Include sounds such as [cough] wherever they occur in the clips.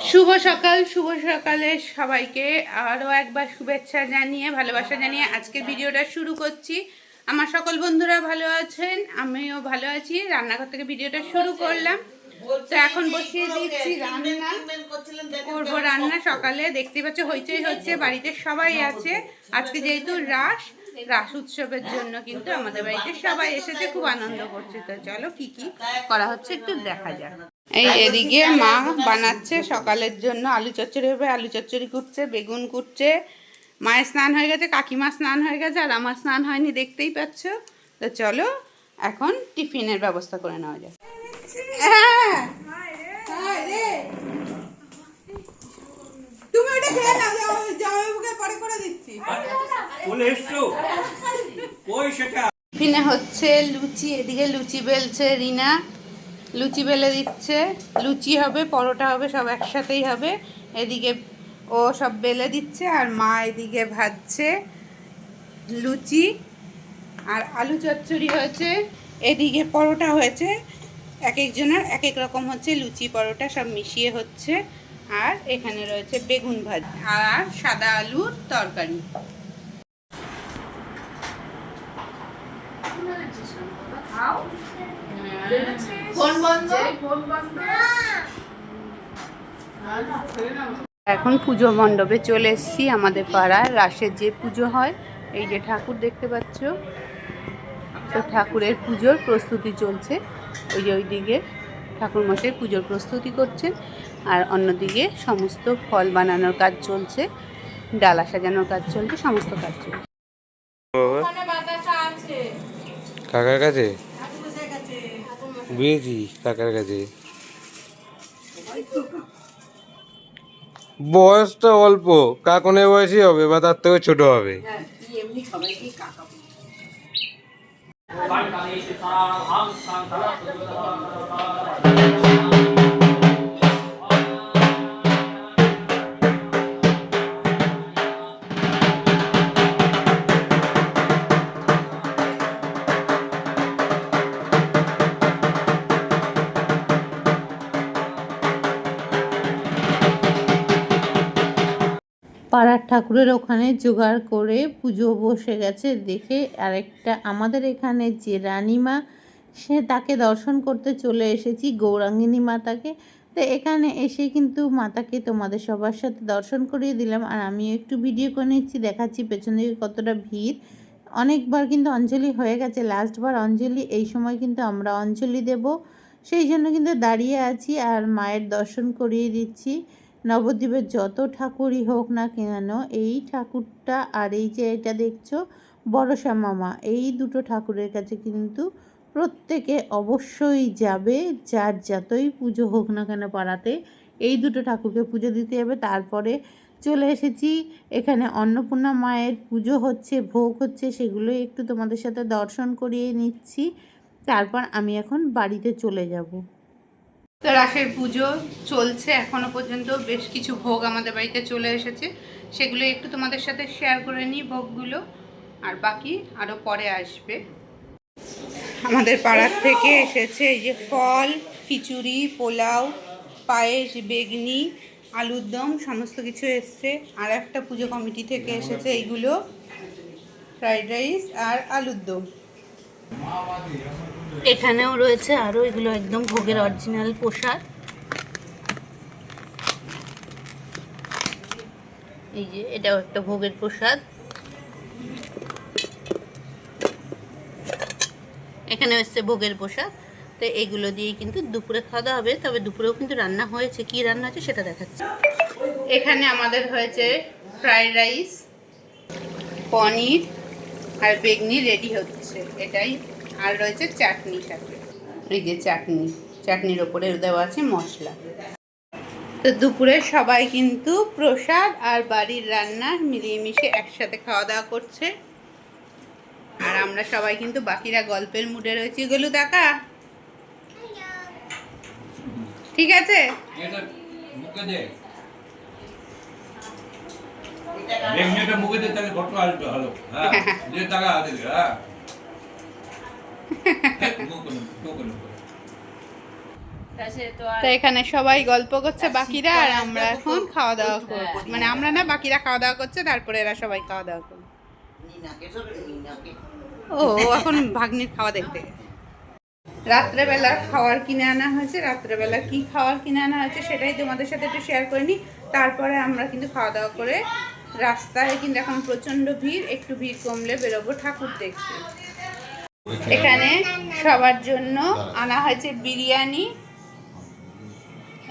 শুভ সকাল, শুভ সকালে সবাইকে আরও একবার শুভেচ্ছা জানিয়ে, ভালোবাসা জানিয়ে আজকের ভিডিওটা শুরু করছি। আমার সকল বন্ধুরা ভালো আছেন? আমিও ভালো আছি। রান্নাঘর থেকে ভিডিওটা শুরু করলাম। তো এখন বসিয়ে দিচ্ছি রান্না। করব রান্না সকালে। দেখতে পাচ্ছ, হইচই হচ্ছে, বাড়িতে সবাই আছে। আজকে যেহেতু রাস রাস উৎসবের জন্য কিন্তু আমাদের বাড়িতে সবাই এসেছে খুব আনন্দ করছে। তো চলো কি কি করা হচ্ছে একটু দেখা যাক। এই এদিকে মা বানাচ্ছে সকালের জন্য আলু চচ্চড়ি হবে আলু চচ্চড়ি কুটছে বেগুন কুটছে। মায়ের স্নান হয়ে গেছে কাকিমা স্নান হয়ে গেছে আর আমার স্নান হয়নি দেখতেই পাচ্ছ। তো চলো এখন টিফিনের ব্যবস্থা করে নেওয়া যাক। হ্যাঁ রে। তুমি ওটা খেয়ে নাও জামাই- জামাইবাবুকে পরে করে দিচ্ছি। চলে এসছো? কই সেটা? টিফিনে হচ্ছে লুচি এদিকে লুচি বেলছে রিনা। লুচি বেলে দিচ্ছে। লুচি হবে পরোটা হবে সব একসাথেই হবে। এদিকে ও সব বেলে দিচ্ছে আর মা এদিকে ভাজছে লুচি। আর আলু চচ্চড়ি হয়েছে এদিকে পরোটা হয়েছে। এক একজনের এক এক রকম হচ্ছে লুচি পরোটা সব মিশিয়ে হচ্ছে। আর এখানে রয়েছে বেগুন ভাজি আর সাদা আলুর তরকারি। এখন পুজো মণ্ডপে চলে এসেছি আমাদের পাড়ায় রাসের যে পুজো হয়, এই যে ঠাকুর দেখতে পাচ্ছ, তো ঠাকুরের পুজোর প্রস্তুতি চলছে, ওই যে ওই দিকে ঠাকুর মশাই পুজোর প্রস্তুতি করছেন। আর অন্যদিকে সমস্ত ফল বানানোর কাজ চলছে ডালা সাজানোর কাজ চলছে সমস্ত কাজ চলছে। কাকার কাছে? বুঝেছি কাকার কাছে। বয়সটা অল্প কাকনের বয়সই হবে বা তার থেকে ছোট হবে। পাড়ার ঠাকুরের ওখানে জোগাড় করে পুজো বসে গেছে। দেখে আরেকটা, আমাদের এখানে যে রানীমা, সে তাকে দর্শন করতে চলে এসেছি, গৌরাঙ্গিনী মাতাকে। তো এখানে এসে কিন্তু মাতাকে তোমাদের সবার সাথে দর্শন করিয়ে দিলাম। আর আমি একটু ভিডিও করে নিচ্ছি, দেখাচ্ছি পেছন দিকে কতটা ভিড়। অনেকবার কিন্তু অঞ্জলি হয়ে গেছে, লাস্টবার অঞ্জলি, এই সময় কিন্তু আমরা অঞ্জলি দেব। সেই জন্য কিন্তু দাঁড়িয়ে আছি আর মায়ের দর্শন করিয়ে দিচ্ছি। নবদ্বীপের যত ঠাকুরই হোক না কেন, এই ঠাকুরটা আর এই যে এটা দেখছ বড়সা মামা, এই দুটো ঠাকুরের কাছে কিন্তু প্রত্যেকে অবশ্যই যাবে, যার যতই পুজো হোক না কেন পাড়াতে, এই দুটো ঠাকুরকে পুজো দিতে যাবে তারপরে চলে এসেছি, এখানে অন্নপূর্ণা মায়ের পুজো হচ্ছে, ভোগ হচ্ছে, সেগুলো একটু তোমাদের সাথে দর্শন করিয়ে নিচ্ছি। তারপর আমি এখন বাড়িতে চলে যাব। তো রাসের পুজো চলছে এখনও পর্যন্ত। বেশ কিছু ভোগ আমাদের বাড়িতে চলে এসেছে। সেগুলো একটু তোমাদের সাথে শেয়ার করে নিই ভোগগুলো। আর বাকি আরও পরে আসবে। আমাদের পাড়ার থেকে এসেছে এই যে ফল, খিচুড়ি, পোলাও, পায়েস, বেগনি, আলুর দম, সমস্ত কিছু এসছে। আর একটা পুজো কমিটি থেকে এসেছে এইগুলো। ফ্রাইড রাইস আর আলুর দম। এখানেও রয়েছে আরও এগুলো একদম ভোগের অরিজিনাল পোশাক এই যে, এটাও একটা ভোগের প্রসাদ। এখানে হচ্ছে ভোগের প্রসাদ। তো এইগুলো দিয়েই কিন্তু দুপুরে খাওয়া হবে, তবে দুপুরেও কিন্তু রান্না হয়েছে। কি রান্না হয়েছে সেটা দেখাচ্ছি। এখানে আমাদের হয়েছে ফ্রাইড রাইস পনির আর বেগনি রেডি হচ্ছে। এটাই আর রয়েছে চাটনি সাথে এই যে চাটনি চাটনির ওপরে দেওয়া আছে মশলা। তো দুপুরে সবাই কিন্তু প্রসাদ আর বাড়ির রান্না মিলিয়ে মিশে একসাথে খাওয়া দাওয়া করছে। আর আমরা সবাই কিন্তু বাকিরা গল্পের মুডে রয়েছি। গেলু দেখা ঠিক আছে? মুখে দে মুখে দে তাহলে আসবে ভালো হ্যাঁ [laughs] যে টাকা আছে হ্যাঁ মুখ মুখ তো এখানে সবাই গল্প করছে বাকিরা আর আমরা এখন খাওয়া দাওয়া করছি মানে আমরা না বাকিরা খাওয়া দাওয়া করছে তারপরে এরা সবাই খাওয়া দাওয়া করবে। ও ও এখন ভাগ্নির খাওয়া দেখতে। রাত্রেবেলা খাওয়ার কিনে আনা হয়েছে। রাত্রেবেলা কি খাওয়ার কিনে আনা হয়েছে সেটাই তোমাদের সাথে একটু শেয়ার করে নিই। তারপরে আমরা কিন্তু খাওয়া দাওয়া করে রাস্তায় কিন্তু এখন প্রচণ্ড ভিড় একটু ভিড় কমলে বেরোবো ঠাকুর দেখতে। এখানে সবার জন্য আনা হয়েছে বিরিয়ানি।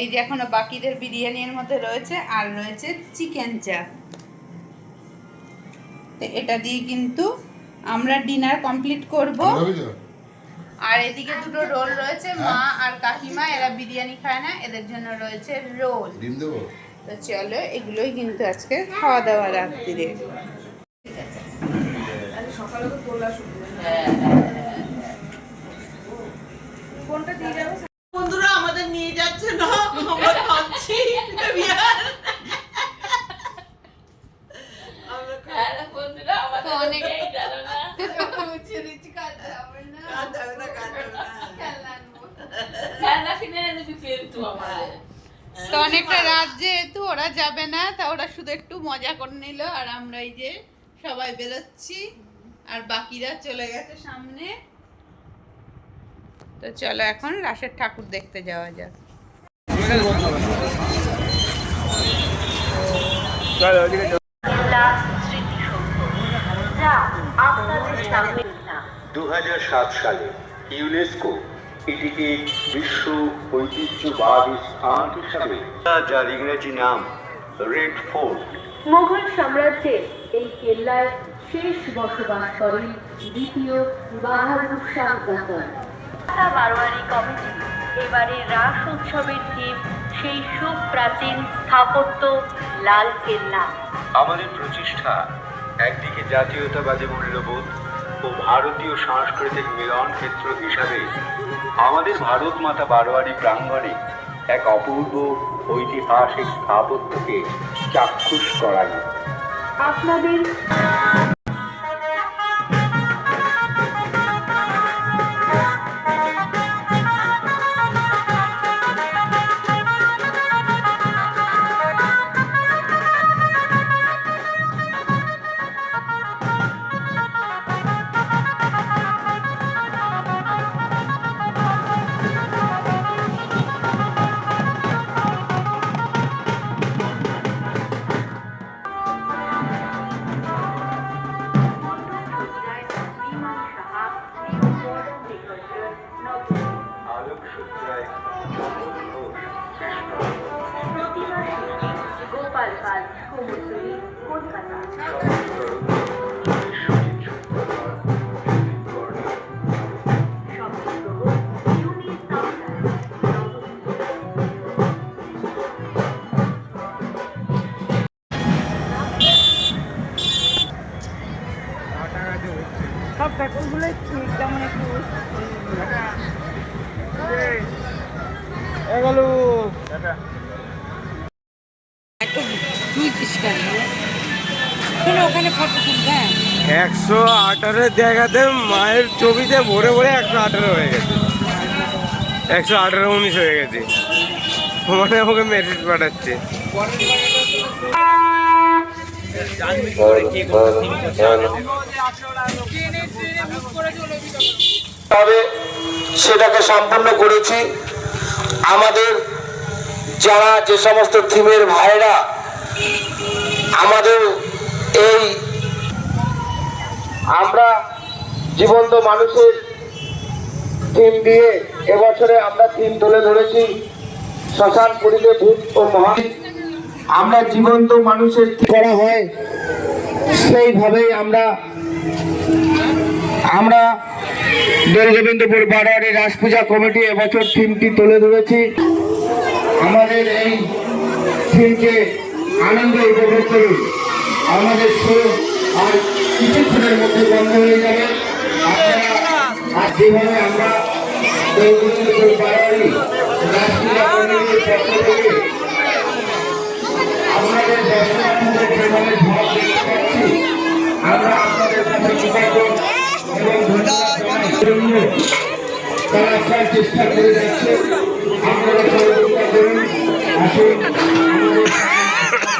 এই যে এখনও বাকিদের বিরিয়ানির মধ্যে রয়েছে আর রয়েছে চিকেন চাপ। তো এটা দিয়ে কিন্তু আমরা ডিনার কমপ্লিট করব। আর এদিকে দুটো রোল রয়েছে মা আর কাকিমা এরা বিরিয়ানি খায় না এদের জন্য রয়েছে রোল। ডিম দেবো? তো চলো এগুলোই কিন্তু আজকে খাওয়া দাওয়া রাত্রিরে বন্ধুরা আমাদের নিয়ে যাচ্ছে না আমরা খাচ্ছি। তো অনেকটা রাত যেহেতু ওরা যাবে না তা ওরা শুধু একটু মজা করে নিল আর আমরা এই যে সবাই বেরোচ্ছি আর বাকিরা চলে গেছে সামনে। তো চলো এখন রাসের ঠাকুর দেখতে যাওয়া যাক। দু সালে ইউনেস্কো এটিকে বিশ্ব ঐতিহ্যবাহী স্থান হিসাবে যার ইংরেজি নাম রেড ফোর্ট মোগল সাম্রাজ্যের এই কেল্লায় শেষ বসবাস করেন দ্বিতীয় বাহাদুর শাহ জাহান বারোয়ারি কমিটি। এবারে রাস উৎসবের থিম সেই সুপ্রাচীন স্থাপত্য লাল কেল্লা। আমাদের প্রচেষ্টা একদিকে জাতীয়তাবাদী মূল্যবোধ ও ভারতীয় সাংস্কৃতিক মিলন ক্ষেত্র হিসাবে আমাদের ভারত মাতা বারোয়ারি প্রাঙ্গণে এক অপূর্ব ঐতিহাসিক স্থাপত্যকে চাক্ষুষ করানো আপনাদের আঠারো জায়গাতে মায়ের ছবিতে ভরে ভরে একশো আঠারো হয়ে গেছে। একশো আঠারো উনিশ হয়ে গেছে। মানে আমাকে মেসেজ পাঠাচ্ছে। সেটাকে সম্পন্ন করেছি। আমাদের যারা যে সমস্ত থিমের ভাইরা আমাদের এই আমরা জীবন্ত মানুষের থিম দিয়ে এবছরে আমরা থিম তুলে ধরেছি শ্মশান পুরীতে ভূত ও মহা আমরা জীবন্ত মানুষের করা হয়। সেইভাবেই আমরা আমরা দুর্গোবিন্দপুর বারোয়ারি রাস পূজা কমিটি এবছর থিমটি তুলে ধরেছি। আমাদের এই থিমকে আনন্দ উপভোগ করুন। আমাদের শো আর কিছুক্ষণের মধ্যে বন্ধ হয়ে যাবে। আর যেভাবে আমরা আপনাদের দর্শনার্থীদের যেভাবে ভাব দেখতে পাচ্ছি আমরা আপনাদের কাছে কৃতজ্ঞ এবং ধন্যবাদ তারা চেষ্টা করে যাচ্ছে। আপনারা সহযোগিতা করুন। আসুন।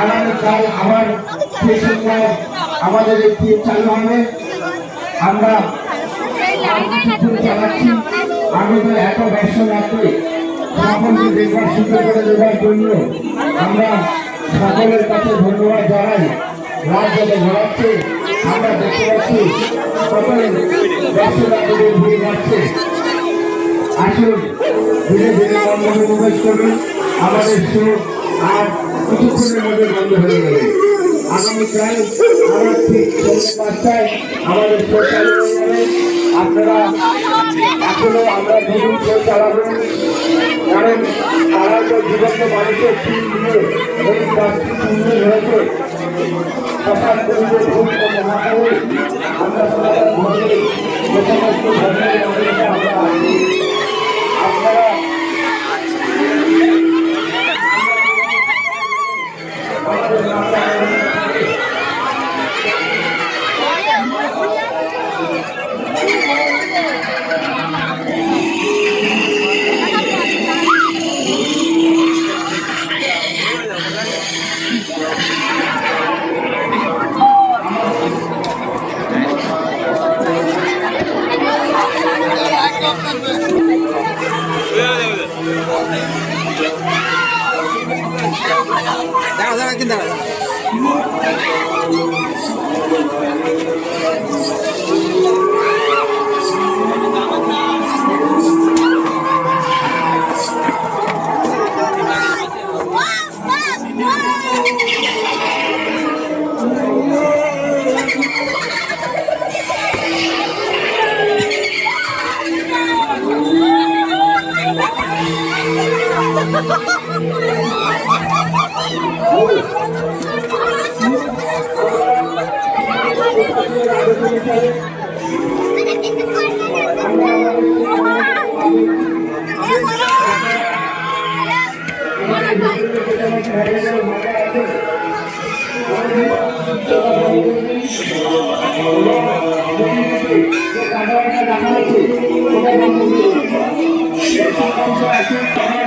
আগামীকাল আবার সেই সময় আমাদের এই টিম চালু হবে আমরা চালাচ্ছি আমি তো এত ব্যস্ত রাখতে সকলকে দেখবার সুযোগ করে দেওয়ার জন্য আমরা সকলের কাছে ধন্যবাদ জানাই। রাত যত ঘোরাচ্ছে আমরা দেখতে পাচ্ছি সকলে ব্যস্ত রাখতে ভিড় যাচ্ছে। আসুন। ধীরে ধীরে মন্দিরে প্রবেশ করুন। আমাদের শো আর কিছুক্ষণের মধ্যে বন্ধ হয়ে যাবে। আগামীকাল আবার ঠিক সন্ধ্যে পাঁচটায় আমাদের শো চালু হয়ে যাবে। আপনারা এখনও আমরা দুদিন শো চালাবো কারণ তারা তো জীবন্ত মানুষের টিম নিয়ে এই কাজটি সুন্দর হয়েছে করিতে খুব মহাকালে আমরা সমস্ত ধর্মের আমরা আছি আপনারা আমাদের কিন্তু আমার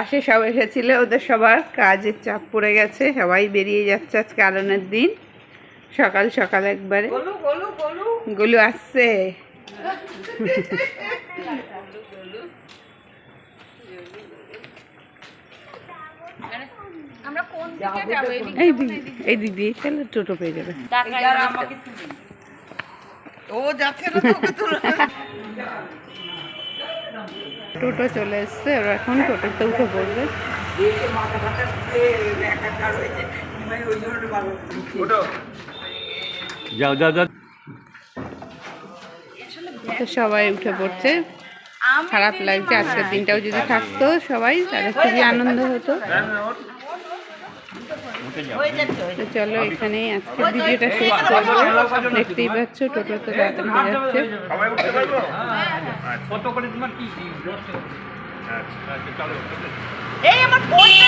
রাশে সব এসেছিল ওদের সবার কাজের চাপ পড়ে গেছে সবাই বেরিয়ে যাচ্ছে আজকে আলনের দিন। সকাল সকাল একবারে। গুলু আসছে। এই দিদি এই দিদি তাহলে টোটো পেয়ে যাবে। ও যাচ্ছে না টোটো চলে এসছে ওরা এখন টোটোতে উঠে পড়বে। যাও যাও যাও। তো সবাই উঠে পড়ছে। খারাপ লাগছে আজকের দিনটাও যদি থাকতো সবাই তাহলে খুবই আনন্দ হতো। তো চলো এখানেই আজকের ভিডিওটা শেষ করব। দেখতেই পাচ্ছ টোটো তো তাড়াতাড়ি হয়ে যাচ্ছে কত করে তোমার কি আচ্ছা চলো এই আমার ফোন